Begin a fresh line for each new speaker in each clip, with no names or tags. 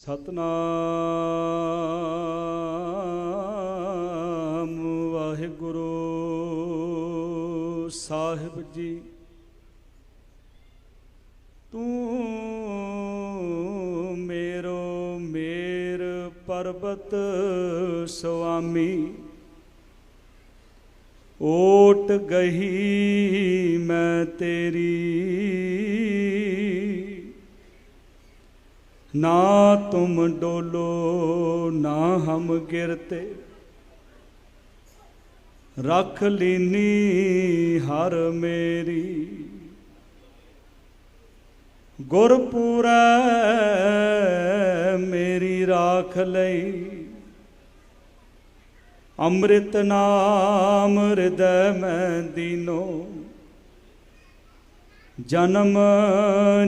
ਸਤਨਾਮ ਵਾਹਿਗੁਰੂ ਸਾਹਿਬ ਜੀ। ਤੂੰ ਮੇਰੋ ਮੇਰ ਪਰਬਤ ਸੁਆਮੀ ਓਟ ਗਈ ਮੈਂ ਤੇਰੀ ਨਾ ਤੁਮ ਡੋਲੋ, ਨਾ ਹਮ ਗਿਰਤੇ। ਰੱਖ ਲੀਨੀ ਹਰ ਮੇਰੀ। ਗੁਰਪੂਰੈ ਮੇਰੀ ਰਾਖ ਲਈ। ਅੰਮ੍ਰਿਤ ਨਾਮ ਹਿਰਦੈ ਮੈਂ ਦੀਨੋ। ਜਨਮ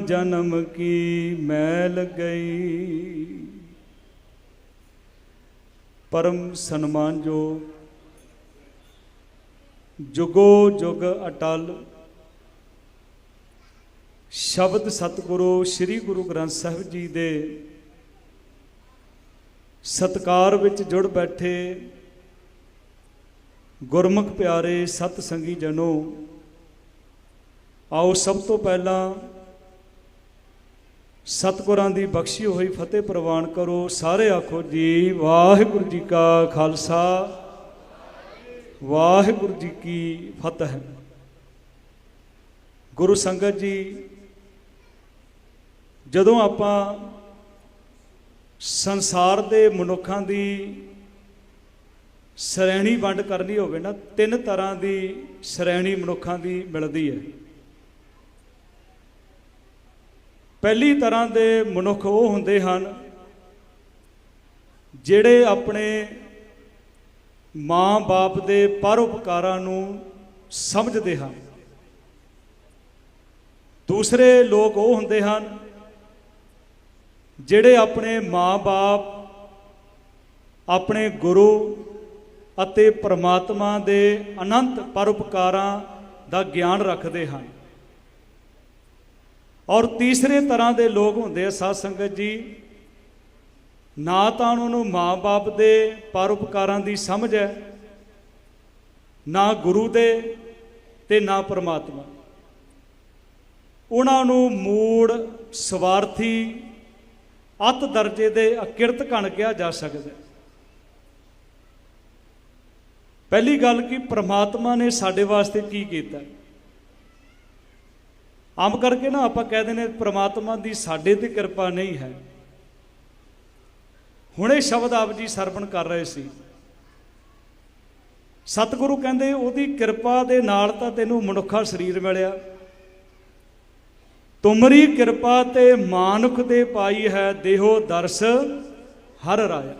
ਜਨਮ ਕੀ ਮੈਲ ਗਈ? ਪਰਮ ਸਨਮਾਨ ਜੋ ਜੁਗੋ ਜੁਗ ਅਟਲ, ਸ਼ਬਦ ਸਤਿਗੁਰੂ ਸ੍ਰੀ ਗੁਰੂ ਗ੍ਰੰਥ ਸਾਹਿਬ ਜੀ ਦੇ ਸਤਕਾਰ ਵਿੱਚ ਜੁੜ ਬੈਠੇ ਗੁਰਮੁਖ ਪਿਆਰੇ ਸਤ ਸੰਗੀ ਜਨੋ ਆਓ ਸਭ ਤੋਂ ਪਹਿਲਾਂ ਸਤਿਗੁਰਾਂ ਦੀ ਬਖਸ਼ੀ ਹੋਈ ਫਤਿਹ ਪ੍ਰਵਾਨ ਕਰੋ। ਸਾਰੇ ਆਖੋ ਜੀ, ਵਾਹਿਗੁਰੂ ਜੀ ਕਾ ਖਾਲਸਾ। ਵਾਹਿਗੁਰੂ ਜੀ ਕੀ ਫਤਿਹ। ਗੁਰੂ ਸੰਗਤ ਜੀ, ਜਦੋਂ ਆਪਾਂ ਸੰਸਾਰ ਦੇ ਮਨੁੱਖਾਂ ਦੀ ਸ਼੍ਰੇਣੀ ਵੰਡ ਕਰਨੀ ਹੋਵੇ ਨਾ, ਤਿੰਨ ਤਰ੍ਹਾਂ ਦੀ ਸ਼੍ਰੇਣੀ ਮਨੁੱਖਾਂ ਦੀ ਮਿਲਦੀ ਹੈ। ਪਹਿਲੀ ਤਰ੍ਹਾਂ ਦੇ ਮਨੁੱਖ ਉਹ ਹੁੰਦੇ ਹਨ ਜਿਹੜੇ ਆਪਣੇ ਮਾਂ-ਬਾਪ ਦੇ ਪਰਉਪਕਾਰਾਂ ਨੂੰ ਸਮਝਦੇ ਹਨ। ਦੂਸਰੇ ਲੋਕ ਉਹ ਹੁੰਦੇ ਹਨ ਜਿਹੜੇ ਆਪਣੇ ਮਾਂ-ਬਾਪ ਆਪਣੇ ਗੁਰੂ ਅਤੇ ਪਰਮਾਤਮਾ ਦੇ ਅਨੰਤ ਪਰਉਪਕਾਰਾਂ ਦਾ ਗਿਆਨ ਰੱਖਦੇ ਹਨ। ਔਰ ਤੀਸਰੇ ਤਰ੍ਹਾਂ ਦੇ ਲੋਕ ਹੁੰਦੇ ਆ ਸਾਧ ਸੰਗਤ ਜੀ। ਨਾ ਤਾਂ ਉਹਨਾਂ ਨੂੰ ਮਾਂ-ਬਾਪ ਦੇ ਪਰਉਪਕਾਰਾਂ ਦੀ ਸਮਝ ਹੈ, ਨਾ ਗੁਰੂ ਦੇ ਤੇ ਨਾ ਪਰਮਾਤਮਾ। ਉਹਨਾਂ ਨੂੰ ਮੂੜ, ਸਵਾਰਥੀ, ਅਤ ਦਰਜੇ ਦੇ ਅਕਿਰਤ ਕਣ ਕਿਹਾ ਜਾ ਸਕਦਾ ਪਹਿਲੀ ਗੱਲ ਕਿ ਪ੍ਰਮਾਤਮਾ ਨੇ ਸਾਡੇ ਵਾਸਤੇ ਕੀ ਕੀਤਾ? ਆਮ ਕਰਕੇ ਨਾ ਆਪਾਂ ਕਹਿ ਦਿੰਦੇ ਪ੍ਰਮਾਤਮਾ ਦੀ ਸਾਡੇ ਤੇ ਕਿਰਪਾ ਨਹੀਂ ਹੈ। ਹੁਣੇ ਸ਼ਬਦ ਆਪ ਜੀ ਸਰਵਣ ਕਰ ਰਹੇ ਸੀ। ਸਤਿਗੁਰੂ ਕਹਿੰਦੇ, ਉਹਦੀ ਕਿਰਪਾ ਦੇ ਨਾਲ ਤਾਂ ਤੈਨੂੰ ਮਨੁੱਖਾ ਸਰੀਰ ਮਿਲਿਆ। ਤੁਮਰੀ ਕਿਰਪਾ ਤੇ ਮਾਨੁਖ ਦੇ ਪਾਈ ਹੈ, ਦੇਹੋ ਦਰਸ ਹਰ ਰਾਇਆ।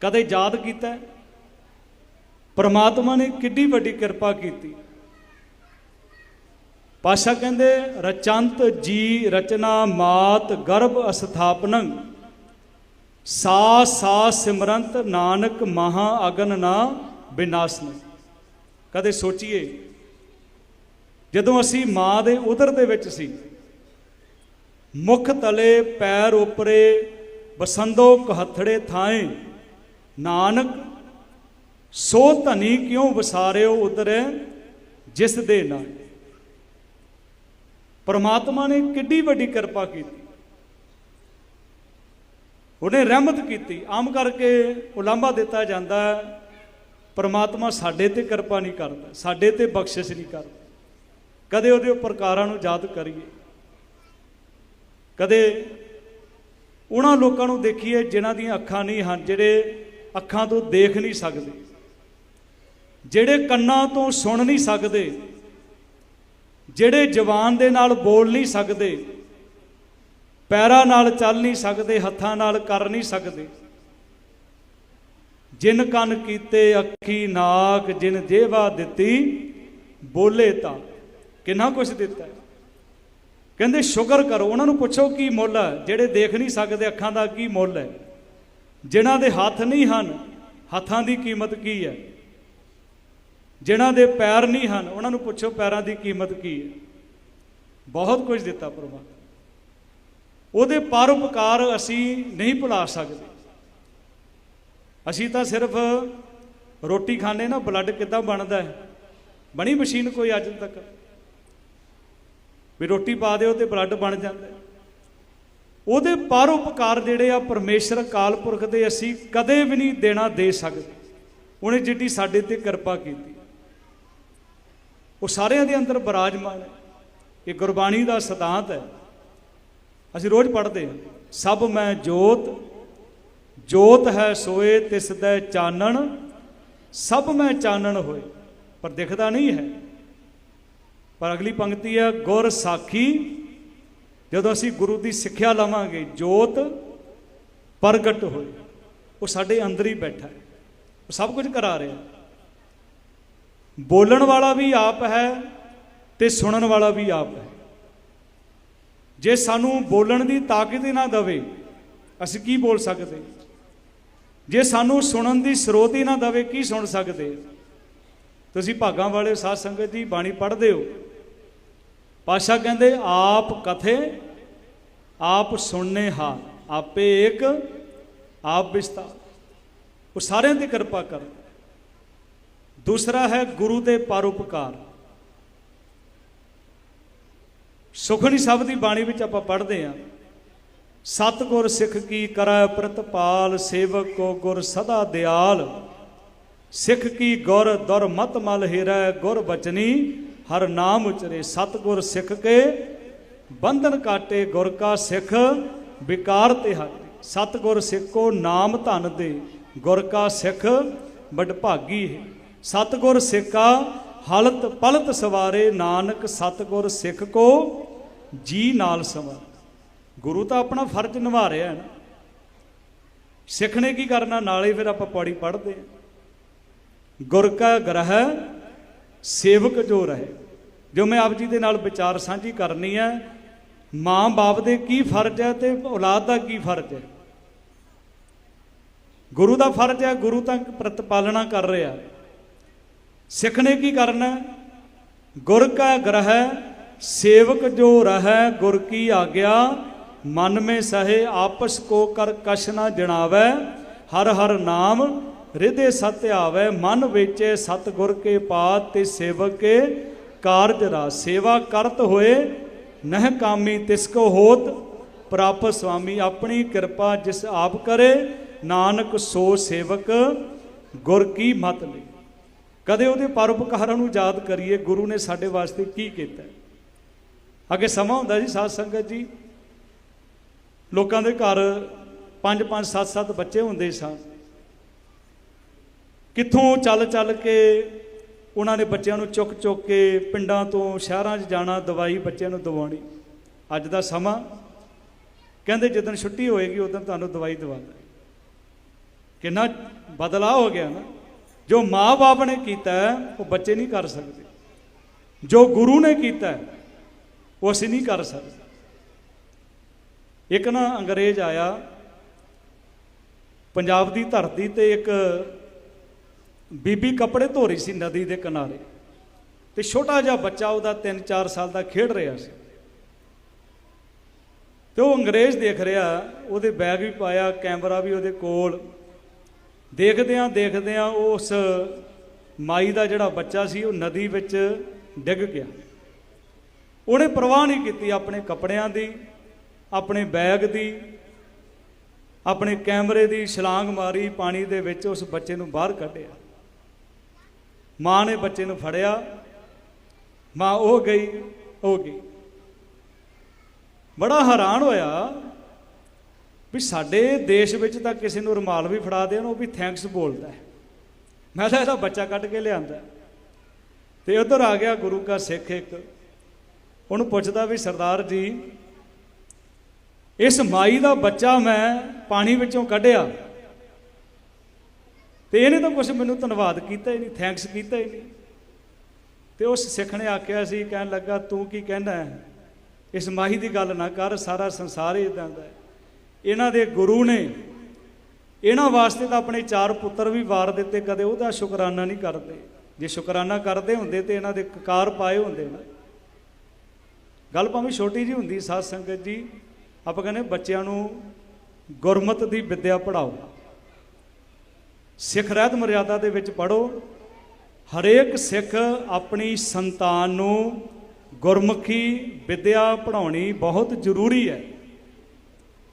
ਕਦੇ ਯਾਦ ਕੀਤਾ? ਪਰਮਾਤਮਾ ਨੇ ਕਿੱਡੀ ਵੱਡੀ ਕਿਰਪਾ ਕੀਤੀ। ਪਾਸ਼ਾ ਕਹਿੰਦੇ, ਰਚੰਤ ਜੀ ਰਚਨਾ ਮਾਤ ਗਰਭ ਅਸਥਾਪਨੰ, ਸਾ ਸਾ ਸਿਮਰੰਤ ਨਾਨਕ ਮਹਾ ਅਗਨ ਨਾ ਬਿਨਾਸਨ। ਕਦੇ ਸੋਚੀਏ, ਜਦੋਂ ਅਸੀਂ ਮਾਂ ਦੇ ਉਦਰ ਦੇ ਵਿੱਚ ਸੀ, ਮੁਖ ਤਲੇ ਪੈਰ ਉਪਰੇ ਬਸੰਦੋ ਕਹਥੜੇ ਥਾਏ, ਨਾਨਕ, ਸੋ ਧਨੀ ਕਿਉਂ ਵਸਾਰਿਓ ਉਧਰ ਜਿਸ ਦੇ ਨਾਲ। ਪਰਮਾਤਮਾ ਨੇ ਕਿੱਡੀ ਵੱਡੀ ਕਿਰਪਾ ਕੀਤੀ। ਉਹਨੇ ਰਹਿਮਤ ਕੀਤੀ। ਆਮ ਕਰਕੇ ਉਲਾਂਭਾ ਦਿੱਤਾ ਜਾਂਦਾ ਹੈ, ਪਰਮਾਤਮਾ ਸਾਡੇ ਤੇ ਕਿਰਪਾ ਨਹੀਂ ਕਰਦਾ। ਸਾਡੇ ਤੇ ਬਖਸ਼ਿਸ਼ ਨਹੀਂ ਕਰਦਾ। ਕਦੇ ਉਹਦੇ ਉਪਰਕਾਰਾਂ ਨੂੰ ਯਾਦ ਕਰੀਏ। ਕਦੇ ਉਹਨਾਂ ਲੋਕਾਂ ਨੂੰ ਦੇਖੀਏ ਜਿਨ੍ਹਾਂ ਦੀਆਂ ਅੱਖਾਂ ਨਹੀਂ ਹਨ ਜਿਹੜੇ ਅੱਖਾਂ ਤੋਂ ਦੇਖ ਨਹੀਂ ਸਕਦੇ। ਜਿਹੜੇ ਕੰਨਾਂ ਤੋਂ ਸੁਣ ਨਹੀਂ ਸਕਦੇ। ਜਿਹੜੇ ਜ਼ਬਾਨ ਦੇ ਨਾਲ ਬੋਲ ਨਹੀਂ ਸਕਦੇ, ਪੈਰਾਂ ਨਾਲ ਚੱਲ ਨਹੀਂ ਸਕਦੇ, ਹੱਥਾਂ ਨਾਲ ਕਰ ਨਹੀਂ ਸਕਦੇ, ਜਿਨ ਕੰਨ ਕੀਤੇ ਅੱਖੀ ਨਾਕ, ਜਿਨ ਜੇਵਾ ਦਿੱਤੀ, ਬੋਲੇ ਤਾਂ। ਕਿੰਨਾ ਕੁਝ ਦਿੱਤਾ ਕਹਿੰਦੇ, ਸ਼ੁਕਰ ਕਰੋ, ਉਹਨਾਂ ਨੂੰ ਪੁੱਛੋ ਕੀ ਮੁੱਲ ਹੈ? ਜਿਹੜੇ ਦੇਖ ਨਹੀਂ ਸਕਦੇ ਅੱਖਾਂ ਦਾ ਕੀ ਮੁੱਲ ਹੈ? ਜਿਨ੍ਹਾਂ ਦੇ ਹੱਥ ਨਹੀਂ ਹਨ, ਹੱਥਾਂ ਦੀ ਕੀਮਤ ਕੀ ਹੈ? ਜਿਨ੍ਹਾਂ ਦੇ ਪੈਰ ਨਹੀਂ ਹਨ, ਉਹਨਾਂ ਨੂੰ ਪੁੱਛੋ ਪੈਰਾਂ ਦੀ ਕੀਮਤ ਕੀ ਹੈ। ਬਹੁਤ ਕੁਝ ਦਿੱਤਾ ਪ੍ਰਮਾਤਮਾ। ਉਹਦੇ ਪਰਉਪਕਾਰ ਅਸੀਂ ਨਹੀਂ ਭੁਲਾ ਸਕਦੇ। ਅਸੀਂ ਤਾਂ ਸਿਰਫ ਰੋਟੀ ਖਾਣੇ ਨਾ ਬਲੱਡ ਕਿੱਦਾਂ ਬਣਦਾ ਹੈ? ਬਣੀ ਮਸ਼ੀਨ ਕੋਈ ਅੱਜ ਤੱਕ? ਵੀ ਰੋਟੀ ਪਾ ਦਿਓ ਤੇ ਬਲੱਡ ਬਣ ਜਾਂਦਾ ਉਹਦੇ ਪਰਉਪਕਾਰ ਜਿਹੜੇ ਆ ਪਰਮੇਸ਼ਰ ਅਕਾਲ ਪੁਰਖ ਦੇ ਅਸੀਂ ਕਦੇ ਵੀ ਨਹੀਂ ਦੇਣਾ ਦੇ ਸਕਦੇ। ਉਹਨੇ ਜਿੱਡੀ ਸਾਡੇ ਤੇ ਕਿਰਪਾ ਕੀਤੀ। ਉਹ ਸਾਰਿਆਂ ਦੇ ਅੰਦਰ ਬਿਰਾਜਮਾਨ ਹੈ ਇਹ ਗੁਰਬਾਣੀ ਦਾ ਸਿਧਾਂਤ ਹੈ। ਅਸੀਂ ਰੋਜ਼ ਪੜ੍ਹਦੇ ਹਾਂ, ਸਭ ਮੈਂ ਜੋਤ ਜੋਤ ਹੈ ਸੋਏ, ਤਿਸ ਦਾ ਚਾਨਣ, ਸਭ ਮੈਂ ਚਾਨਣ ਹੋਏ। ਪਰ ਦਿਖਦਾ ਨਹੀਂ ਹੈ। ਪਰ ਅਗਲੀ ਪੰਕਤੀ ਹੈ, ਗੁਰ ਸਾਖੀ। ਜਦੋਂ ਅਸੀਂ ਗੁਰੂ ਦੀ ਸਿੱਖਿਆ ਲਵਾਂਗੇ, ਜੋਤ ਪ੍ਰਗਟ ਹੋਏ। ਉਹ ਸਾਡੇ ਅੰਦਰ ਹੀ ਬੈਠਾ ਹੈ। ਉਹ ਸਭ ਕੁਝ ਕਰਾ ਰਿਹਾ ਬੋਲਣ ਵਾਲਾ ਵੀ ਆਪ ਹੈ ਤੇ ਸੁਣਨ ਵਾਲਾ ਵੀ ਆਪ ਹੈ। ਜੇ ਸਾਨੂੰ ਬੋਲਣ ਦੀ ਤਾਕਤ ਹੀ ਨਾ ਦਵੇ, ਅਸੀਂ ਕੀ ਬੋਲ ਸਕਦੇ? ਜੇ ਸਾਨੂੰ ਸੁਣਨ ਦੀ ਸਰੋਤ ਹੀ ਨਾ ਦਵੇ, ਕੀ ਸੁਣ ਸਕਦੇ? ਤੁਸੀਂ ਭਾਗਾਂ ਵਾਲੇ ਸਾਧ ਸੰਗਤ ਦੀ ਬਾਣੀ ਪੜ੍ਹਦੇ ਹੋ। ਪਾਸ਼ਾ ਕਹਿੰਦੇ, ਆਪ ਕਥੇ, ਆਪ ਸੁਣਨੇ ਹਾ ਆਪੇ ਇੱਕ ਆਪ ਵਿਸਤਾਰ ਉਹ ਸਾਰਿਆਂ ਦੀ ਕਿਰਪਾ ਕਰ ਦੂਸਰਾ ਹੈ ਗੁਰੂ ਦੇ ਪਰਉਪਕਾਰ। ਸੁਖਣੀ ਸਾਹਿਬ ਦੀ ਬਾਣੀ ਵਿੱਚ ਆਪਾਂ ਪੜ੍ਹਦੇ ਹਾਂ। ਸਤਗੁਰ ਸਿੱਖ ਕੀ ਕਰੈ ਪ੍ਰਤਪਾਲ ਸੇਵਕ ਕੋ ਗੁਰ ਸਦਾ ਦਿਆਲ। ਸਿੱਖ ਕੀ ਗੁਰ ਦੁਰ ਮਤ ਮਲ ਹਿਰੈ, ਗੁਰ ਬਚਨੀ ਹਰ ਨਾਮ ਉਚਰੇ। ਸਤਗੁਰ ਸਿੱਖ ਕੇ ਬੰਧਨ ਕਾਟੇ, ਗੁਰ ਕਾ ਸਿੱਖ ਵਿਕਾਰ ਤੇ ਹਟੇ। ਸਤਗੁਰ ਸਿੱਖੋ ਨਾਮ ਧਨ ਦੇ, ਗੁਰ ਕਾ ਸਿੱਖ ਵਡਭਾਗੀ ਹੈ। ਸਤਗੁਰ ਸਿੱਖਾ ਹਲਤ ਪਲਤ ਸਵਾਰੇ, ਨਾਨਕ ਸਤਗੁਰ ਸਿੱਖ ਕੋ ਜੀ ਨਾਲ ਸਵਾਰ। ਗੁਰੂ ਤਾਂ ਆਪਣਾ ਫਰਜ਼ ਨਿਭਾ ਰਿਹਾ ਹੈ ਨਾ। ਸਿੱਖ ਨੇ ਕੀ ਕਰਨਾ, ਨਾਲੇ ਫਿਰ ਆਪਾਂ ਪੌੜੀ ਪੜ੍ਹਦੇ ਹਾਂ। ਗੁਰ ਕਾ ਗ੍ਰਹਿ, ਸੇਵਕ ਜੋ ਰਹੇ। ਜੋ ਮੈਂ ਆਪ ਜੀ ਦੇ ਨਾਲ ਵਿਚਾਰ ਸਾਂਝੀ ਕਰਨੀ ਹੈ, ਮਾਂ ਬਾਪ ਦੇ ਕੀ ਫਰਜ਼ ਹੈ ਤੇ ਔਲਾਦ ਦਾ ਕੀ ਫਰਜ਼ ਹੈ? ਗੁਰੂ ਦਾ ਫਰਜ਼ ਹੈ, ਗੁਰੂ ਤਾਂ ਪ੍ਰਤਪਾਲਣਾ ਕਰ ਰਿਹਾ। ਸਿੱਖ ਨੇ ਕੀ ਕਰਨਾ? ਗੁਰ ਕਾ ਗ੍ਰਹਿ, ਸੇਵਕ ਜੋ ਰਹੈ ਗੁਰ ਕੀ ਆਗਿਆ, ਮਨ ਮੇ ਸਹੇ ਆਪਸ ਕੋ ਕਰ ਕਛ ਨਾ ਜਣਾਵੈ, ਹਰ ਹਰ ਨਾਮ ਹਿਰਦੇ ਸਤ ਆਵੈ, ਮਨ ਵਿੱਚ ਸਤ ਗੁਰ ਕੇ ਪਾਤ, ਤੇ ਸੇਵਕ ਕੇ ਕਾਰਜ ਰਾ, ਸੇਵਾ ਕਰਤ ਹੋਏ, ਨਹਿ ਕਾਮੀ ਤਿਸ ਕੋ ਹੋਤ ਪ੍ਰਾਪਤ ਸੁਆਮੀ ਆਪਣੀ ਕਿਰਪਾ ਜਿਸ ਆਪ ਕਰੇ, ਨਾਨਕ ਸੋ ਸੇਵਕ ਗੁਰ ਕੀ ਮਤ ਲਈ ਕਦੇ ਉਹਦੇ ਪਰਉਪਕਾਰਾਂ ਨੂੰ ਯਾਦ ਕਰੀਏ, ਗੁਰੂ ਨੇ ਸਾਡੇ ਵਾਸਤੇ ਕੀ ਕੀਤਾ? ਅੱਗੇ ਸਮਾਂ ਹੁੰਦਾ ਜੀ ਸਾਧ ਸੰਗਤ ਜੀ। ਲੋਕਾਂ ਦੇ ਘਰ 5 5 7 7 ਬੱਚੇ ਹੁੰਦੇ ਸਨ ਕਿੱਥੋਂ ਚੱਲ ਚੱਲ ਕੇ ਉਹਨਾਂ ਨੇ ਬੱਚਿਆਂ ਨੂੰ ਚੁੱਕ ਚੁੱਕ ਕੇ ਪਿੰਡਾਂ ਤੋਂ ਸ਼ਹਿਰਾਂ 'ਚ ਜਾਣਾ, ਦਵਾਈ ਬੱਚਿਆਂ ਨੂੰ ਦਵਾਉਣੀ। ਅੱਜ ਦਾ ਸਮਾਂ। ਕਹਿੰਦੇ ਜਦੋਂ ਛੁੱਟੀ ਹੋਏਗੀ, ਉਦੋਂ ਤੁਹਾਨੂੰ ਦਵਾਈ ਦਵਾਉਂਦਾ। ਕਿੰਨਾ ਬਦਲਾਅ ਹੋ ਗਿਆ ਨਾ। ਜੋ ਮਾਂ-ਬਾਪ ਨੇ ਕੀਤਾ, ਉਹ ਬੱਚੇ ਨਹੀਂ ਕਰ ਸਕਦੇ। ਜੋ ਗੁਰੂ ਨੇ ਕੀਤਾ, ਉਹ ਅਸੀਂ ਨਹੀਂ ਕਰ ਸਕਦੇ। ਇੱਕ ਨਾ ਅੰਗਰੇਜ਼ ਆਇਆ, ਪੰਜਾਬ ਦੀ ਧਰਤੀ ਤੇ ਇੱਕ ਬੀਬੀ ਕੱਪੜੇ ਧੋ ਰਹੀ ਸੀ ਨਦੀ ਦੇ ਕਿਨਾਰੇ। ਤੇ ਛੋਟਾ ਜਿਹਾ ਬੱਚਾ ਉਹਦਾ 3-4 ਸਾਲ ਦਾ ਖੇਡ ਰਿਹਾ ਸੀ। ਤੇ ਉਹ ਅੰਗਰੇਜ਼ ਦੇਖ ਰਿਹਾ, ਉਹਦੇ ਬੈਗ ਵੀ ਪਾਇਆ, ਕੈਮਰਾ ਵੀ ਉਹਦੇ ਕੋਲ। ਦੇਖਦਿਆਂ ਦੇਖਦਿਆਂ ਉਸ ਮਾਈ ਦਾ ਜਿਹੜਾ ਬੱਚਾ ਸੀ, ਉਹ ਨਦੀ ਵਿੱਚ ਡਿੱਗ ਗਿਆ। ਉਹਨੇ ਪਰਵਾਹ ਨਹੀਂ ਕੀਤੀ ਆਪਣੇ ਕੱਪੜਿਆਂ ਦੀ, ਆਪਣੇ ਬੈਗ ਦੀ, ਆਪਣੇ ਕੈਮਰੇ ਦੀ ਛਲਾਂਗ ਮਾਰੀ, ਪਾਣੀ ਦੇ ਵਿੱਚ ਉਸ ਬੱਚੇ ਨੂੰ ਬਾਹਰ ਕੱਢਿਆ। ਮਾਂ ਨੇ ਬੱਚੇ ਨੂੰ ਫੜਿਆ। ਮਾਂ ਉਹ ਗਈ ਉਹ ਗਈ। ਬੜਾ ਹੈਰਾਨ ਹੋਇਆ ਵੀ ਸਾਡੇ ਦੇਸ਼ ਵਿੱਚ ਤਾਂ ਕਿਸੇ ਨੂੰ ਰੁਮਾਲ ਵੀ ਫੜਾ ਦੇਣ ਉਹ ਵੀ ਥੈਂਕਸ ਬੋਲਦਾ ਹੈ। ਮੈਂ ਤਾਂ ਇਹਦਾ ਬੱਚਾ ਕੱਢ ਕੇ ਲਿਆਂਦਾ। ਤੇ ਉਧਰ ਆ ਗਿਆ ਗੁਰੂ ਕਾ ਸਿੱਖ ਇੱਕ। ਉਹਨੂੰ ਪੁੱਛਦਾ ਵੀ ਸਰਦਾਰ ਜੀ, ਇਸ ਮਾਈ ਦਾ ਬੱਚਾ ਮੈਂ ਪਾਣੀ ਵਿੱਚੋਂ ਕੱਢਿਆ। ਤੇ ਇਹਨੇ ਤਾਂ ਕੁਝ ਮੈਨੂੰ ਧੰਨਵਾਦ ਕੀਤਾ ਹੀ ਨਹੀਂ ਥੈਂਕਸ ਕੀਤਾ ਹੀ ਨਹੀਂ। ਤੇ ਉਸ ਸਿੱਖ ਨੇ ਆਖਿਆ ਸੀ, ਕਹਿਣ ਲੱਗਾ, ਤੂੰ ਕੀ ਕਹਿਣਾ ਇਸ ਮਾਹੀ ਦੀ ਗੱਲ ਨਾ ਕਰ, ਸਾਰਾ ਸੰਸਾਰ ਹੀ ਇਦਾਂ ਦਾ ਹੈ। ਇਹਨਾਂ ਦੇ ਗੁਰੂ ਨੇ, ਇਹਨਾਂ ਵਾਸਤੇ ਤਾਂ ਆਪਣੇ ਚਾਰ ਪੁੱਤਰ ਵੀ ਵਾਰ ਦਿੱਤੇ, ਕਦੇ ਉਹਦਾ ਸ਼ੁਕਰਾਨਾ ਨਹੀਂ ਕਰਦੇ। ਜੇ ਸ਼ੁਕਰਾਨਾ ਕਰਦੇ ਹੁੰਦੇ ਤੇ ਇਹਨਾਂ ਦੇ ਕਕਾਰ ਪਾਏ ਹੁੰਦੇ ਨਾ। ਗੱਲ ਭਾਵੇਂ ਛੋਟੀ ਜੀ ਹੁੰਦੀ, ਸਾਧ ਸੰਗਤ ਜੀ, ਆਪਾਂ ਕਹਿੰਦੇ ਬੱਚਿਆਂ ਨੂੰ ਗੁਰਮਤ ਦੀ ਵਿੱਦਿਆ ਪੜਾਓ ਸਿੱਖ ਰਹਿਤ ਮਰਿਆਦਾ ਦੇ ਵਿੱਚ ਪੜੋ ਹਰੇਕ ਸਿੱਖ ਆਪਣੀ ਸੰਤਾਨ ਨੂੰ ਗੁਰਮੁਖੀ ਵਿੱਦਿਆ ਪੜਾਉਣੀ ਬਹੁਤ ਜ਼ਰੂਰੀ ਹੈ।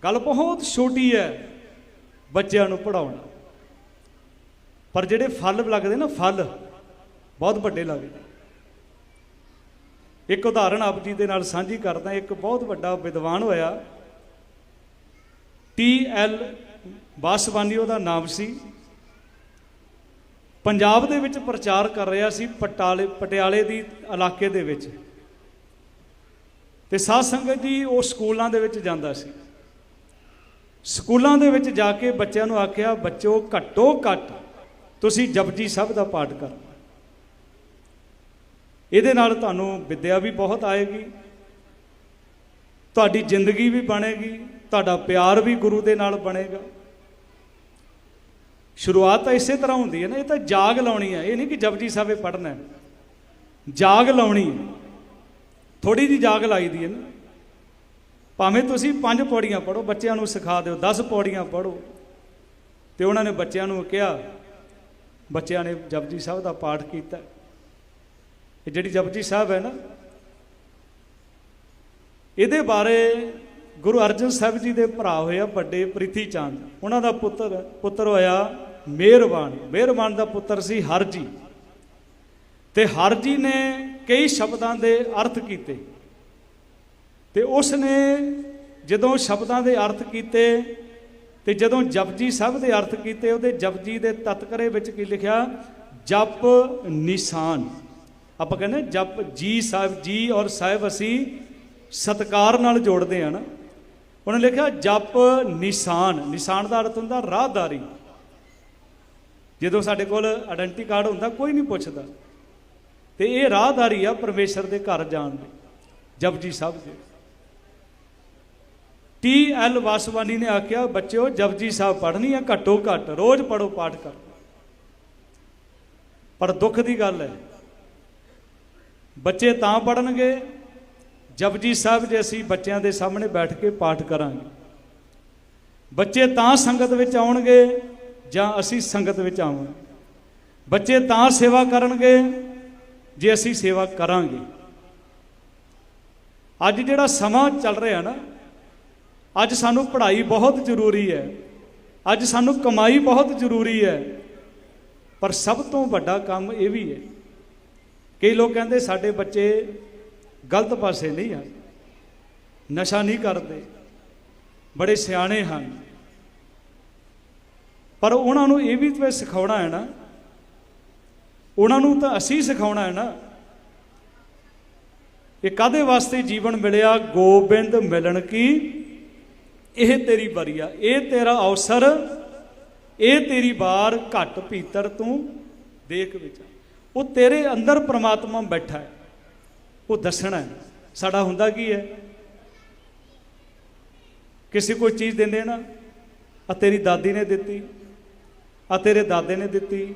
ਗੱਲ ਬਹੁਤ ਛੋਟੀ ਹੈ ਬੱਚਿਆਂ ਨੂੰ ਪੜਾਉਣਾ ਪਰ ਜਿਹੜੇ ਫਲ ਲੱਗਦੇ ਨਾ, ਫਲ ਬਹੁਤ ਵੱਡੇ ਲੱਗਦੇ। ਇੱਕ ਉਦਾਹਰਣ ਆਪ ਜੀ ਦੇ ਨਾਲ ਸਾਂਝੀ ਕਰਦਾ, ਇੱਕ ਬਹੁਤ ਵੱਡਾ ਵਿਦਵਾਨ ਹੋਇਆ, ਟੀ ਐਲ ਬਾਸਵਾਨੀ ਉਹਦਾ ਨਾਮ ਸੀ। ਪੰਜਾਬ ਦੇ ਵਿੱਚ ਪ੍ਰਚਾਰ ਕਰ ਰਿਹਾ ਸੀ ਪਟਾਲੇ, ਪਟਿਆਲੇ ਦੀ ਇਲਾਕੇ ਦੇ ਵਿੱਚ। ਤੇ ਸਾਧ ਸੰਗਤ ਜੀ ਉਹ ਸਕੂਲਾਂ ਦੇ ਵਿੱਚ ਜਾਂਦਾ ਸੀ। ਸਕੂਲਾਂ ਦੇ ਵਿੱਚ ਜਾ ਕੇ ਬੱਚਿਆਂ ਨੂੰ ਆਖਿਆ, ਬੱਚੋ, ਘੱਟੋ ਘੱਟ ਤੁਸੀਂ ਜਪਜੀ ਸਾਹਿਬ ਦਾ ਪਾਠ ਕਰੋ। ਇਹਦੇ ਨਾਲ ਤੁਹਾਨੂੰ ਵਿੱਦਿਆ ਵੀ ਬਹੁਤ ਆਏਗੀ, ਤੁਹਾਡੀ ਜ਼ਿੰਦਗੀ ਵੀ ਬਣੇਗੀ, ਤੁਹਾਡਾ ਪਿਆਰ ਵੀ ਗੁਰੂ ਦੇ ਨਾਲ ਬਣੇਗਾ। ਸ਼ੁਰੂਆਤ ਤਾਂ ਇਸੇ ਤਰ੍ਹਾਂ ਹੁੰਦੀ ਹੈ ਨਾ, ਇਹ ਤਾਂ ਜਾਗ ਲਾਉਣੀ ਹੈ। ਇਹ ਨਹੀਂ ਕਿ ਜਪਜੀ ਸਾਹਿਬ ਪੜ੍ਹਨਾ ਹੈ। ਜਾਗ ਲਾਉਣੀ ਹੈ। ਥੋੜੀ ਜੀ ਜਾਗ ਲਾਈਦੀ ਹੈ ਨਾ। ਭਾਵੇਂ ਤੁਸੀਂ ਪੰਜ ਪੌੜੀਆਂ ਪੜੋ ਬੱਚਿਆਂ ਨੂੰ ਸਿਖਾ ਦਿਓ 10 ਪੌੜੀਆਂ ਪੜੋ ਤੇ ਉਹਨਾਂ ਨੇ ਬੱਚਿਆਂ ਨੂੰ ਕਿਹਾ, ਬੱਚਿਆਂ ਨੇ ਜਪਜੀ ਸਾਹਿਬ ਦਾ ਪਾਠ ਕੀਤਾ। ਇਹ ਜਿਹੜੀ ਜਪਜੀ ਸਾਹਿਬ ਹੈ ਨਾ, ਇਹਦੇ ਬਾਰੇ ਗੁਰੂ ਅਰਜਨ ਸਾਹਿਬ ਜੀ ਦੇ ਭਰਾ ਹੋਇਆ ਵੱਡੇ ਪ੍ਰਿਥੀ ਚੰਦ। ਉਹਨਾਂ ਦਾ ਪੁੱਤਰ ਪੁੱਤਰ ਹੋਇਆ ਮਿਹਰਬਾਨ। ਮਿਹਰਬਾਨ ਦਾ ਪੁੱਤਰ ਸੀ ਹਰਜੀ। ਤੇ ਹਰਜੀ ਨੇ ਕਈ ਸ਼ਬਦਾਂ ਦੇ ਅਰਥ ਕੀਤੇ। ਤੇ ਉਸ ਨੇ ਜਦੋਂ ਸ਼ਬਦਾਂ ਦੇ ਅਰਥ ਕੀਤੇ ਤੇ ਜਦੋਂ ਜਪਜੀ ਸਾਹਿਬ ਦੇ ਅਰਥ ਕੀਤੇ, ਉਹਦੇ ਜਪਜੀ ਦੇ ਤਤਕਰੇ ਵਿੱਚ ਕੀ ਲਿਖਿਆ? ਜਪ ਨਿਸ਼ਾਨ। ਆਪਾਂ ਕਹਿੰਦੇ ਜਪ ਜੀ ਸਾਹਿਬ, ਜੀ ਔਰ ਸਾਹਿਬ ਅਸੀਂ ਸਤਕਾਰ ਨਾਲ ਜੋੜਦੇ ਆ ਨਾ। ਉਹਨੇ ਲਿਖਿਆ ਜਪ ਨਿਸ਼ਾਨ। ਨਿਸ਼ਾਨ ਦਾ ਅਰਥ ਹੁੰਦਾ ਰਾਹਦਾਰੀ। ਜਦੋਂ ਸਾਡੇ ਕੋਲ ਆਇਡੈਂਟੀ ਕਾਰਡ ਹੁੰਦਾ, ਕੋਈ ਨਹੀਂ ਪੁੱਛਦਾ। ਤੇ ਇਹ ਰਾਹਦਾਰੀ ਆ ਪਰਮੇਸ਼ਰ ਦੇ ਘਰ ਜਾਣ ਦੀ, ਜਪਜੀ ਸਾਹਿਬ ਦੇ। ਟੀ ਐਲ ਵਾਸਵਾਨੀ ਨੇ ਆਖਿਆ, ਬੱਚਿਓ, ਜਪਜੀ ਸਾਹਿਬ ਪੜ੍ਹਨੀ ਆ, ਘੱਟੋ ਘੱਟ ਰੋਜ਼ ਪੜੋ ਪਾਠ ਕਰ। ਪਰ ਦੁੱਖ ਦੀ ਗੱਲ ਹੈ, ਬੱਚੇ ਤਾਂ ਪੜਨਗੇ ਜਪਜੀ ਸਾਹਿਬ ਜੇ ਅਸੀਂ ਬੱਚਿਆਂ ਦੇ ਸਾਹਮਣੇ ਬੈਠ ਕੇ ਪਾਠ ਕਰਾਂਗੇ। ਬੱਚੇ ਤਾਂ ਸੰਗਤ ਵਿੱਚ ਆਉਣਗੇ, ਜਾਂ ਅਸੀਂ ਸੰਗਤ ਵਿੱਚ ਆਵਾਂਗੇ ਬੱਚੇ ਤਾਂ ਸੇਵਾ ਕਰਨਗੇ, ਜੇ ਅਸੀਂ ਸੇਵਾ ਕਰਾਂਗੇ। ਅੱਜ ਜਿਹੜਾ ਸਮਾਂ ਚੱਲ ਰਿਹਾ ਨਾ ਅੱਜ ਸਾਨੂੰ ਪੜ੍ਹਾਈ ਬਹੁਤ ਜ਼ਰੂਰੀ ਹੈ। ਅੱਜ ਸਾਨੂੰ ਕਮਾਈ ਬਹੁਤ ਜ਼ਰੂਰੀ ਹੈ। ਪਰ ਸਭ ਤੋਂ ਵੱਡਾ ਕੰਮ ਇਹ ਵੀ ਹੈ ਕਈ ਲੋਕ ਕਹਿੰਦੇ ਸਾਡੇ ਬੱਚੇ ਗਲਤ ਪਾਸੇ ਨਹੀਂ ਹਨ, ਨਸ਼ਾ ਨਹੀਂ ਕਰਦੇ, ਬੜੇ ਸਿਆਣੇ ਹਨ। ਪਰ ਉਹਨਾਂ ਨੂੰ ਇਹ ਵੀ ਤੇ ਸਿਖਾਉਣਾ ਹੈ ਨਾ, ਉਹਨਾਂ ਨੂੰ ਤਾਂ ਅਸੀਂ ਸਿਖਾਉਣਾ ਹੈ ਨਾ ਇਹ ਕਾਦੇ ਵਾਸਤੇ ਜੀਵਨ ਮਿਲਿਆ, ਗੋਬਿੰਦ ਮਿਲਣ ਕੀ ਇਹ ਤੇਰੀ ਬਰੀਆ ਇਹ ਤੇਰਾ ਅਵਸਰ, ਇਹ ਤੇਰੀ ਵਾਰ ਘਟ ਭੀਤਰ ਤੂੰ ਦੇਖ ਵਿੱਚ ਉਹ ਤੇਰੇ ਅੰਦਰ ਪ੍ਰਮਾਤਮਾ ਬੈਠਾ ਹੈ, ਉਹ ਦੱਸਣਾ ਹੈ। ਸਾਡਾ ਹੁੰਦਾ ਕੀ ਹੈ? ਕਿਸੇ ਕੋਈ ਚੀਜ਼ ਦਿੰਦੇ ਨਾ ਆ ਤੇਰੀ ਦਾਦੀ ਨੇ ਦਿੱਤੀ ਆ ਤੇਰੇ ਦਾਦੇ ਨੇ ਦਿੱਤੀ,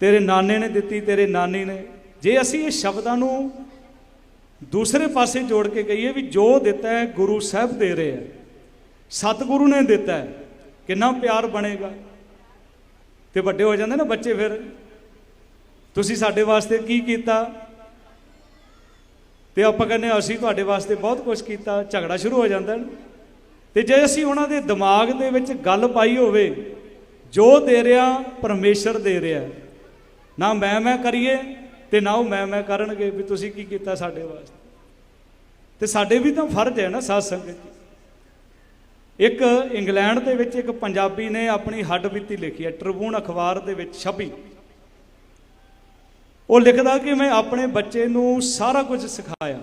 ਤੇਰੇ ਨਾਨੇ ਨੇ ਦਿੱਤੀ, ਤੇਰੇ ਨਾਨੀ ਨੇ। ਜੇ ਅਸੀਂ ਇਹ ਸ਼ਬਦਾਂ ਨੂੰ ਦੂਸਰੇ ਪਾਸੇ ਜੋੜ ਕੇ ਕਹੀਏ ਵੀ ਜੋ ਦਿੱਤਾ ਹੈ ਗੁਰੂ ਸਾਹਿਬ ਦੇ ਰਹੇ ਹੈ ਸਤਿਗੁਰੂ ਨੇ ਦਿੱਤਾ ਹੈ। ਕਿੰਨਾ ਪਿਆਰ ਬਣੇਗਾ। ਤੇ ਵੱਡੇ ਹੋ ਜਾਂਦੇ ਨਾ ਬੱਚੇ ਫਿਰ। ਤੁਸੀਂ ਸਾਡੇ ਵਾਸਤੇ ਕੀ ਕੀਤਾ? ਤੇ ਆਪਾਂ ਕਹਿੰਦੇ ਅਸੀਂ ਤੁਹਾਡੇ ਵਾਸਤੇ ਬਹੁਤ ਕੁਝ ਕੀਤਾ। ਝਗੜਾ ਸ਼ੁਰੂ ਹੋ ਜਾਂਦਾ ਨਾ। ਤੇ ਜੇ ਅਸੀਂ ਉਹਨਾਂ ਦੇ ਦਿਮਾਗ ਦੇ ਵਿੱਚ ਗੱਲ ਪਾਈ ਹੋਵੇ, ਜੋ ਦੇ ਰਿਹਾ, ਪਰਮੇਸ਼ਰ ਦੇ ਰਿਹਾ। ਨਾ ਮੈਂ ਮੈਂ ਕਰੀਏ ਤੇ ਨਾ ਉਹ ਮੈਂ ਮੈਂ ਕਰਨਗੇ ਵੀ ਤੁਸੀਂ ਕੀ ਕੀਤਾ ਸਾਡੇ ਵਾਸਤੇ। ਤੇ ਸਾਡੇ ਵੀ ਤਾਂ ਫਰਜ਼ ਹੈ ਨਾ ਸਾਧ ਸੰਗਤ ਇੱਕ ਇੰਗਲੈਂਡ ਦੇ ਵਿੱਚ ਇੱਕ ਪੰਜਾਬੀ ਨੇ ਆਪਣੀ ਹੱਡ ਬੀਤੀ ਲਿਖੀ ਹੈ ਟ੍ਰਿਬੂਨ ਅਖਬਾਰ ਦੇ ਵਿੱਚ ਛਪੀ। ਉਹ ਲਿਖਦਾ ਕਿ ਮੈਂ ਆਪਣੇ ਬੱਚੇ ਨੂੰ ਸਾਰਾ ਕੁਝ ਸਿਖਾਇਆ।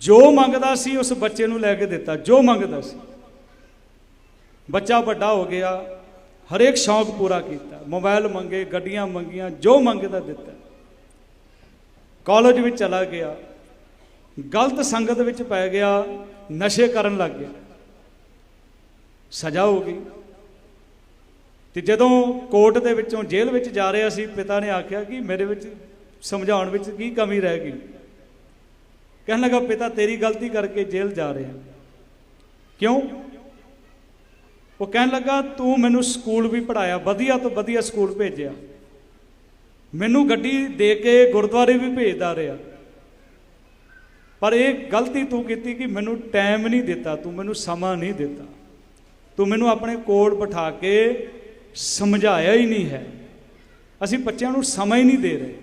ਜੋ ਮੰਗਦਾ ਸੀ ਉਸ ਬੱਚੇ ਨੂੰ ਲੈ ਕੇ ਦਿੱਤਾ, ਜੋ ਮੰਗਦਾ ਸੀ। ਬੱਚਾ ਵੱਡਾ ਹੋ ਗਿਆ, ਹਰੇਕ ਸ਼ੌਂਕ ਪੂਰਾ ਕੀਤਾ ਮੋਬਾਈਲ ਮੰਗੇ, ਗੱਡੀਆਂ ਮੰਗੀਆਂ, ਜੋ ਮੰਗਦਾ ਦਿੱਤਾ। ਕਾਲਜ ਵਿੱਚ ਚਲਾ ਗਿਆ। ਗਲਤ ਸੰਗਤ ਵਿੱਚ ਪੈ ਗਿਆ। ਨਸ਼ੇ ਕਰਨ ਲੱਗ ਗਿਆ। ਸਜ਼ਾ ਹੋ ਗਈ। ਤੇ ਜਦੋਂ ਕੋਰਟ ਦੇ ਵਿੱਚੋਂ ਜੇਲ੍ਹ ਵਿੱਚ ਜਾ ਰਿਹਾ ਸੀ, ਪਿਤਾ ਨੇ ਆਖਿਆ ਕਿ ਮੇਰੇ ਵਿੱਚ ਸਮਝਾਉਣ ਵਿੱਚ ਕੀ ਕਮੀ ਰਹਿ ਗਈ। ਕਹਿਣ ਲੱਗਾ, ਪਿਤਾ, ਤੇਰੀ ਗਲਤੀ ਕਰਕੇ ਜੇਲ੍ਹ ਜਾ ਰਿਹਾ। ਕਿਉਂ? ਉਹ ਕਹਿਣ ਲੱਗਾ, ਤੂੰ ਮੈਨੂੰ ਸਕੂਲ ਵੀ ਪੜਾਇਆ ਵਧੀਆ ਤੋਂ ਵਧੀਆ ਸਕੂਲ ਭੇਜਿਆ। ਮੈਨੂੰ ਗੱਡੀ ਦੇ ਕੇ ਗੁਰਦੁਆਰੇ ਵੀ ਭੇਜਦਾ ਰਿਹਾ। ਪਰ ਇਹ ਗਲਤੀ ਤੂੰ ਕੀਤੀ ਕਿ ਮੈਨੂੰ ਟਾਈਮ ਨਹੀਂ ਦਿੱਤਾ, ਤੂੰ ਮੈਨੂੰ ਸਮਾਂ ਨਹੀਂ ਦਿੱਤਾ। ਤੂੰ ਮੈਨੂੰ ਆਪਣੇ ਕੋਲ ਬਿਠਾ ਕੇ ਸਮਝਾਇਆ ਹੀ ਨਹੀਂ ਹੈ। ਅਸੀਂ ਬੱਚਿਆਂ ਨੂੰ ਸਮਾਂ ਹੀ ਨਹੀਂ ਦੇ ਰਹੇ।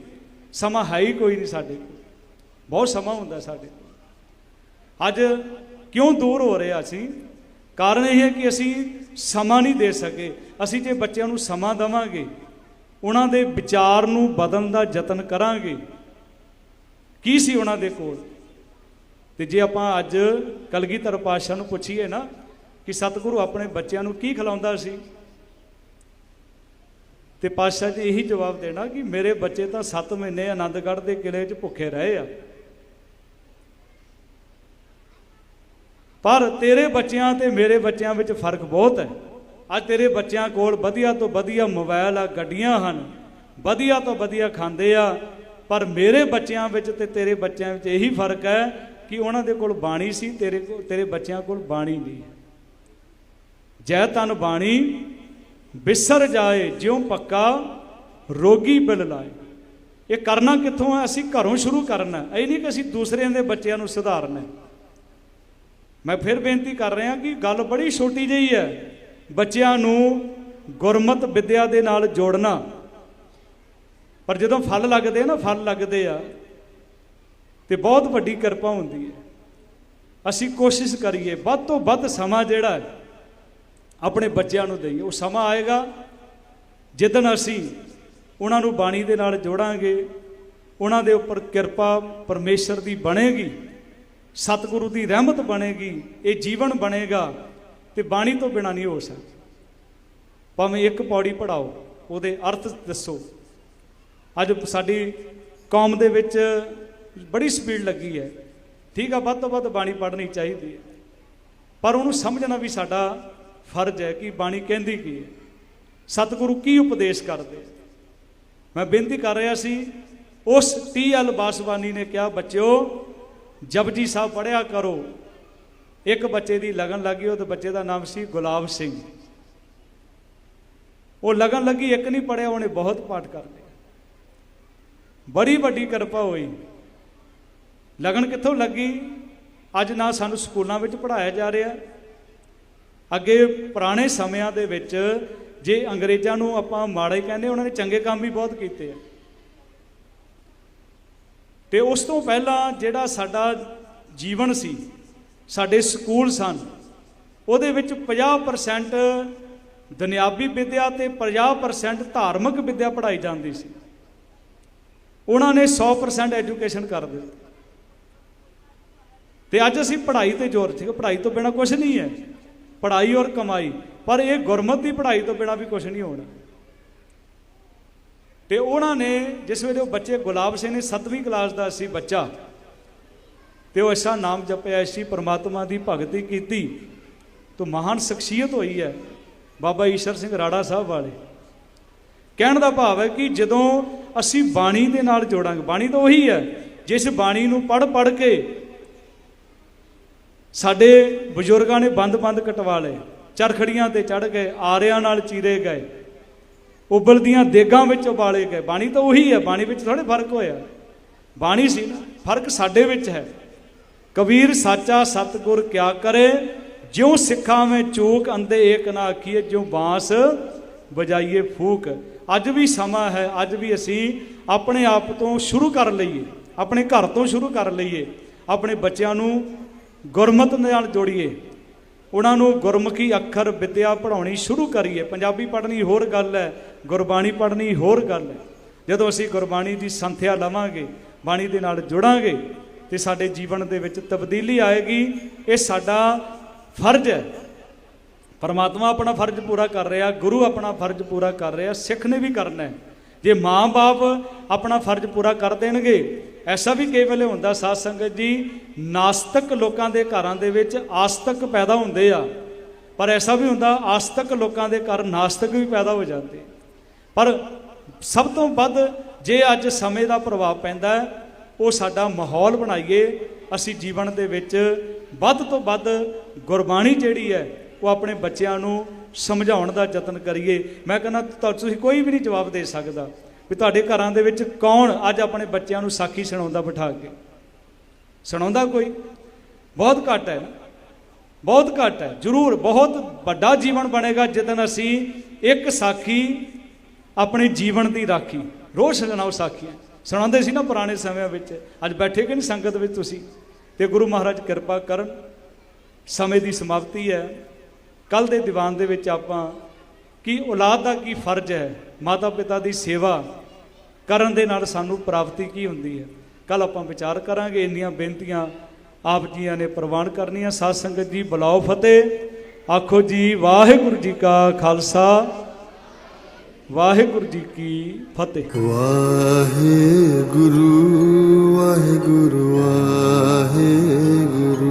ਸਮਾਂ ਹੈ ਹੀ ਕੋਈ ਨਹੀਂ ਸਾਡੇ ਕੋਲ। ਬਹੁਤ ਸਮਾਂ ਹੁੰਦਾ ਸਾਡੇ ਕੋਲ। ਅੱਜ ਕਿਉਂ ਦੂਰ ਹੋ ਰਹੇ ਅਸੀਂ? ਕਾਰਨ ਇਹ ਹੈ ਕਿ ਅਸੀਂ ਸਮਾਂ ਨਹੀਂ ਦੇ ਸਕੇ। ਅਸੀਂ ਜੇ ਬੱਚਿਆਂ ਨੂੰ ਸਮਾਂ ਦੇਵਾਂਗੇ, ਉਹਨਾਂ ਦੇ ਵਿਚਾਰ ਨੂੰ ਬਦਲਣ ਦਾ ਯਤਨ ਕਰਾਂਗੇ। ਕੀ ਸੀ ਉਹਨਾਂ ਦੇ ਕੋਲ? ਤੇ ਜੇ ਆਪਾਂ ਅੱਜ ਕਲਗੀਧਰ ਪਾਤਸ਼ਾਹ ਨੂੰ ਪੁੱਛੀਏ ਨਾ ਕਿ ਸਤਿਗੁਰੂ ਆਪਣੇ ਬੱਚਿਆਂ ਨੂੰ ਕੀ ਖਿਲਾਉਂਦਾ ਸੀ? ਤੇ ਪਾਤਸ਼ਾਹ ਜੀ ਇਹੀ ਜਵਾਬ ਦੇਣਾ ਕਿ ਮੇਰੇ ਬੱਚੇ ਤਾਂ 7 ਮਹੀਨੇ ਆਨੰਦਗੜ੍ਹ ਦੇ ਕਿਲੇ 'ਚ ਭੁੱਖੇ ਰਹੇ ਆ। ਪਰ ਤੇਰੇ ਬੱਚਿਆਂ ਤੇ ਮੇਰੇ ਬੱਚਿਆਂ ਵਿੱਚ ਫ਼ਰਕ ਬਹੁਤ ਹੈ। ਅੱਜ ਤੇਰੇ ਬੱਚਿਆਂ ਕੋਲ ਵਧੀਆ ਤੋਂ ਵਧੀਆ ਮੋਬਾਈਲ ਆ, ਗੱਡੀਆਂ ਹਨ, ਵਧੀਆ ਤੋਂ ਵਧੀਆ ਖਾਂਦੇ ਆ, ਪਰ ਮੇਰੇ ਬੱਚਿਆਂ ਵਿੱਚ ਤੇ ਤੇਰੇ ਬੱਚਿਆਂ ਵਿੱਚ ਇਹੀ ਫ਼ਰਕ ਹੈ ਕਿ ਉਹਨਾਂ ਦੇ ਕੋਲ ਬਾਣੀ ਸੀ, ਤੇਰੇ ਕੋਲ ਤੇਰੇ ਬੱਚਿਆਂ ਕੋਲ ਬਾਣੀ ਨਹੀਂ ਜੈ ਤਨ ਬਾਣੀ, ਬਿਸਰ ਜਾਏ, ਜਿਉ ਪੱਕਾ ਰੋਗੀ ਬਿਲ ਲਾਏ। ਇਹ ਕਰਨਾ ਕਿੱਥੋਂ ਹੈ ਅਸੀਂ ਘਰੋਂ ਸ਼ੁਰੂ ਕਰਨਾ ਇਹ ਨਹੀਂ ਕਿ ਅਸੀਂ ਦੂਸਰਿਆਂ ਦੇ ਬੱਚਿਆਂ ਨੂੰ ਸੁਧਾਰਨਾ ਮੈਂ ਫਿਰ ਬੇਨਤੀ ਕਰ ਰਿਹਾ ਕਿ ਗੱਲ ਬੜੀ ਛੋਟੀ ਜਿਹੀ ਹੈ। ਬੱਚਿਆਂ ਨੂੰ ਗੁਰਮਤ ਵਿਦਿਆ ਦੇ ਨਾਲ ਜੋੜਨਾ। ਪਰ ਜਦੋਂ ਫਲ ਲੱਗਦੇ ਆ ਨਾ, ਫਲ ਲੱਗਦੇ ਆ। ਤੇ ਬਹੁਤ ਵੱਡੀ ਕਿਰਪਾ ਹੁੰਦੀ ਹੈ। ਅਸੀਂ ਕੋਸ਼ਿਸ਼ ਕਰੀਏ, ਵੱਧ ਤੋਂ ਵੱਧ ਸਮਾਂ ਜਿਹੜਾ ਹੈ, ਆਪਣੇ ਬੱਚਿਆਂ ਨੂੰ ਦਈਏ। ਉਹ ਸਮਾਂ ਆਏਗਾ, ਜਿੱਦਣ ਅਸੀਂ ਉਹਨਾਂ ਨੂੰ ਬਾਣੀ ਦੇ ਨਾਲ ਜੋੜਾਂਗੇ, ਉਹਨਾਂ ਦੇ ਉੱਪਰ ਕਿਰਪਾ ਪਰਮੇਸ਼ਰ ਦੀ ਬਣੇਗੀ, ਸਤਿਗੁਰੂ ਦੀ ਰਹਿਮਤ ਬਣੇਗੀ, ਇਹ ਜੀਵਨ ਬਣੇਗਾ ਤੇ ਬਾਣੀ ਤੋਂ ਬਿਨਾ ਨਹੀਂ ਹੋ ਸਕਦਾ। ਭਾਵੇਂ ਇੱਕ ਪੌੜੀ ਪੜਾਓ, ਉਹਦੇ ਅਰਥ ਦੱਸੋ। ਅੱਜ ਸਾਡੀ ਕੌਮ ਦੇ ਵਿੱਚ ਬੜੀ ਸਪੀਡ ਲੱਗੀ ਹੈ। ਠੀਕ ਆ, ਵੱਧ ਤੋਂ ਵੱਧ ਬਾਣੀ ਪੜ੍ਹਨੀ ਚਾਹੀਦੀ ਹੈ। ਪਰ ਉਹਨੂੰ ਸਮਝਣਾ ਵੀ ਸਾਡਾ ਫਰਜ਼ ਹੈ ਕਿ ਬਾਣੀ ਕਹਿੰਦੀ ਕੀ ਹੈ। ਸਤਿਗੁਰੂ ਕੀ ਉਪਦੇਸ਼ ਕਰਦੇ ਮੈਂ ਬੇਨਤੀ ਕਰ ਰਿਹਾ ਸੀ, ਉਸ ਟੀ ਐਲ ਬਾਸਵਾਨੀ ਨੇ ਕਿਹਾ, ਬੱਚਿਓ ਜਪਜੀ ਸਾਹਿਬ ਪੜਿਆ ਕਰੋ। ਇੱਕ ਬੱਚੇ ਦੀ ਲਗਨ ਲੱਗੀ ਉਹ ਤੇ ਬੱਚੇ ਦਾ ਨਾਮ ਸੀ ਗੁਲਾਬ ਸਿੰਘ। ਉਹ ਲਗਨ ਲੱਗੀ, ਇੱਕ ਨਹੀਂ ਪੜਿਆ ਉਹਨੇ ਬਹੁਤ ਪਾਠ ਕਰ ਲਿਆ। ਬੜੀ ਵੱਡੀ ਕਿਰਪਾ ਹੋਈ। ਲਗਨ ਕਿੱਥੋਂ ਲੱਗੀ? ਅੱਜ ਨਾ ਸਾਨੂੰ ਸਕੂਲਾਂ ਵਿੱਚ ਪੜਾਇਆ ਜਾ ਰਿਹਾ। ਅੱਗੇ ਪੁਰਾਣੇ ਸਮਿਆਂ ਦੇ ਵਿੱਚ ਜੇ ਅੰਗਰੇਜ਼ਾਂ ਨੂੰ ਆਪਾਂ ਮਾੜੇ ਕਹਿੰਦੇ, ਉਹਨਾਂ ਨੇ ਚੰਗੇ ਕੰਮ ਵੀ ਬਹੁਤ ਕੀਤੇ ਆ। ਤੇ ਉਸ ਤੋਂ ਪਹਿਲਾਂ ਜਿਹੜਾ ਸਾਡਾ ਜੀਵਨ ਸੀ, ਸਾਡੇ ਸਕੂਲ ਸਨ, ਉਹਦੇ ਵਿੱਚ 50% ਦੁਨਿਆਵੀ ਵਿਦਿਆ ਤੇ 50% ਧਾਰਮਿਕ ਵਿਦਿਆ ਪੜ੍ਹਾਈ ਜਾਂਦੀ ਸੀ। ਉਹਨਾਂ ਨੇ 100% ਐਜੂਕੇਸ਼ਨ ਕਰ ਦਿੱਤੀ। ਤੇ ਅੱਜ ਅਸੀਂ ਪੜ੍ਹਾਈ ਤੇ ਜ਼ੋਰ, ਠੀਕ ਪੜ੍ਹਾਈ ਤੋਂ ਬਿਨਾ ਕੁਝ ਨਹੀਂ ਹੈ। ਪੜ੍ਹਾਈ ਔਰ ਕਮਾਈ, ਪਰ ਇਹ ਗੁਰਮਤ ਦੀ ਪੜ੍ਹਾਈ ਤੋਂ ਬਿਨਾ ਵੀ ਕੁਝ ਨਹੀਂ ਹੋਣਾ। ਤੇ ਉਹਨਾਂ ਨੇ ਜਿਸ ਵੇਲੇ ਉਹ ਬੱਚੇ ਗੁਲਾਬ ਸਿੰਘ ਨੇ 7ਵੀਂ ਕਲਾਸ ਦਾ ਸੀ ਬੱਚਾ, ਤੇ ਉਹ ਐਸਾ ਨਾਮ ਜਪਿਆ, ਐਸੀ ਪ੍ਰਮਾਤਮਾ ਦੀ ਭਗਤੀ ਕੀਤੀ, ਤੋਂ ਮਹਾਨ ਸ਼ਖਸੀਅਤ ਹੋਈ ਹੈ, ਬਾਬਾ ਈਸ਼ਰ ਸਿੰਘ ਰਾੜਾ ਸਾਹਿਬ ਵਾਲੇ। ਕਹਿਣ ਦਾ ਭਾਵ ਹੈ ਕਿ ਜਦੋਂ ਅਸੀਂ ਬਾਣੀ ਦੇ ਨਾਲ ਜੋੜਾਂਗੇ, ਬਾਣੀ ਤਾਂ ਉਹੀ ਹੈ, ਜਿਸ ਬਾਣੀ ਨੂੰ ਪੜ ਪੜ ਕੇ ਸਾਡੇ ਬਜ਼ੁਰਗਾਂ ਨੇ ਬੰਦ-ਬੰਦ ਕਟਵਾ ਲਏ, ਚਰਖੜੀਆਂ ਤੇ ਚੜ ਗਏ, ਆਰਿਆਂ ਨਾਲ ਚੀਰੇ ਗਏ ਉਬਲਦੀਆਂ ਦੇਗਾਂ ਵਿੱਚ ਉਬਾਲੇ ਗਏ। ਬਾਣੀ ਤਾਂ ਉਹੀ ਹੈ, ਬਾਣੀ ਵਿੱਚ ਥੋੜੇ ਫ਼ਰਕ ਹੋਇਆ। ਬਾਣੀ ਸੀ ਨਾ, ਫ਼ਰਕ ਸਾਡੇ ਵਿੱਚ ਹੈ। ਕਬੀਰ ਸਾਚਾ ਸਤਗੁਰ ਕਿਆ ਕਰੇ, ਜਿਉ ਸਿੱਖਾਂ ਵਿੱਚ ਚੂਕ ਅੰਦੇ ਏਕ ਨਾ ਆਖੀਏ, ਜਿਉ ਬਾਂਸ ਵਜਾਈਏ ਫੂਕ। ਅੱਜ ਵੀ ਸਮਾਂ ਹੈ, ਅੱਜ ਵੀ ਅਸੀਂ ਆਪਣੇ ਆਪ ਤੋਂ ਸ਼ੁਰੂ ਕਰ ਲਈਏ, ਆਪਣੇ ਘਰ ਤੋਂ ਸ਼ੁਰੂ ਕਰ ਲਈਏ, ਆਪਣੇ ਬੱਚਿਆਂ ਨੂੰ ਗੁਰਮਤ ਨਾਲ ਜੋੜੀਏ। ਉਹਨਾਂ ਨੂੰ ਗੁਰਮੁਖੀ ਅੱਖਰ ਵਿਦਿਆ ਪੜਾਉਣੀ ਸ਼ੁਰੂ ਕਰੀਏ। ਪੰਜਾਬੀ ਪੜ੍ਹਨੀ ਹੋਰ ਗੱਲ ਹੈ, ਗੁਰਬਾਣੀ ਪੜ੍ਹਨੀ ਹੋਰ ਗੱਲ ਹੈ। ਜਦੋਂ ਅਸੀਂ ਗੁਰਬਾਣੀ ਦੀ ਸੰਥਿਆ ਲਵਾਂਗੇ, ਬਾਣੀ ਦੇ ਨਾਲ ਜੁੜਾਂਗੇ, ਤੇ ਸਾਡੇ ਜੀਵਨ ਦੇ ਵਿੱਚ ਤਬਦੀਲੀ ਆਏਗੀ। ਇਹ ਸਾਡਾ ਫਰਜ਼ ਹੈ। ਪਰਮਾਤਮਾ ਆਪਣਾ ਫਰਜ਼ ਪੂਰਾ ਕਰ ਰਿਹਾ, ਗੁਰੂ ਆਪਣਾ ਫਰਜ਼ ਪੂਰਾ ਕਰ ਰਿਹਾ, ਸਿੱਖ ਨੇ ਵੀ ਕਰਨਾ ਹੈ। ਜੇ ਮਾਂ-ਬਾਪ ਆਪਣਾ ਫਰਜ਼ ਪੂਰਾ ਕਰ ਦੇਣਗੇ ਐਸਾ ਵੀ ਕਈ ਵੇਲੇ ਹੁੰਦਾ ਸਾਧ ਸੰਗਤ ਜੀ, ਨਾਸਤਕ ਲੋਕਾਂ ਦੇ ਘਰਾਂ ਦੇ ਵਿੱਚ ਆਸਤਕ ਪੈਦਾ ਹੁੰਦੇ ਆ। ਪਰ ਐਸਾ ਵੀ ਹੁੰਦਾ ਆਸਤਕ ਲੋਕਾਂ ਦੇ ਘਰ ਨਾਸਤਕ ਵੀ ਪੈਦਾ ਹੋ ਜਾਂਦੇ। ਪਰ ਸਭ ਤੋਂ ਵੱਧ ਜੇ ਅੱਜ ਸਮੇਂ ਦਾ ਪ੍ਰਭਾਵ ਪੈਂਦਾ ਉਹ ਸਾਡਾ ਮਾਹੌਲ ਬਣਾਈਏ। ਅਸੀਂ ਜੀਵਨ ਦੇ ਵਿੱਚ ਵੱਧ ਤੋਂ ਵੱਧ ਗੁਰਬਾਣੀ ਜਿਹੜੀ ਹੈ, ਉਹ ਆਪਣੇ ਬੱਚਿਆਂ ਨੂੰ ਸਮਝਾਉਣ ਦਾ ਯਤਨ ਕਰੀਏ। ਮੈਂ ਕਹਿੰਦਾ, ਤਾਂ ਤੁਸੀਂ ਕੋਈ ਵੀ ਨਹੀਂ ਜਵਾਬ ਦੇ ਸਕਦਾ। ਵੀ ਤੁਹਾਡੇ ਘਰਾਂ ਦੇ ਵਿੱਚ ਕੌਣ ਅੱਜ ਆਪਣੇ ਬੱਚਿਆਂ ਨੂੰ ਸਾਖੀ ਸੁਣਾਉਂਦਾ ਬਿਠਾ ਕੇ? ਸੁਣਾਉਂਦਾ ਕੋਈ? ਬਹੁਤ ਘੱਟ ਹੈ ਬਹੁਤ ਘੱਟ ਹੈ। ਜ਼ਰੂਰ, ਬਹੁਤ ਵੱਡਾ ਜੀਵਨ ਬਣੇਗਾ ਜਦੋਂ ਅਸੀਂ ਇੱਕ ਸਾਖੀ ਆਪਣੇ ਜੀਵਨ ਦੀ ਰਾਖੀ, ਰੋਜ਼ ਸੁਣਾਓ ਸਾਖੀਆਂ। ਸੁਣਾਉਂਦੇ ਸੀ ਨਾ ਪੁਰਾਣੇ ਸਮਿਆਂ ਵਿੱਚ, ਅੱਜ ਬੈਠੇ ਕਿ ਨਹੀਂ ਸੰਗਤ ਵਿੱਚ ਤੁਸੀਂ? ਤੇ ਗੁਰੂ ਮਹਾਰਾਜ ਕਿਰਪਾ ਕਰਨ, ਸਮੇਂ ਦੀ ਸਮਾਪਤੀ ਹੈ। ਕੱਲ ਦੇ ਦੀਵਾਨ ਦੇ ਵਿੱਚ ਆਪਾਂ, ਕੀ ਔਲਾਦ ਦਾ ਕੀ ਫਰਜ਼ ਹੈ? ਮਾਤਾ ਪਿਤਾ ਦੀ ਸੇਵਾ ਕਰਨ ਦੇ ਨਾਲ ਸਾਨੂੰ ਪ੍ਰਾਪਤੀ ਕੀ ਹੁੰਦੀ ਹੈ? ਕੱਲ ਆਪਾਂ ਵਿਚਾਰ ਕਰਾਂਗੇ, ਇੰਨੀਆਂ ਬੇਨਤੀਆਂ ਆਪ ਜੀਆਂ ਨੇ ਪ੍ਰਵਾਨ ਕਰਨੀਆਂ। ਸਾਧ ਸੰਗਤ ਜੀ, ਬੁਲਾਓ ਫਤਿਹ। ਆਖੋ ਜੀ, ਵਾਹਿਗੁਰੂ ਜੀ ਕਾ ਖਾਲਸਾ। ਵਾਹਿਗੁਰੂ ਜੀ ਕੀ ਫਤਿਹ।
ਵਾਹਿਗੁਰੂ ਵਾਹਿਗੁਰੂ ਵਾਹਿਗੁਰੂ।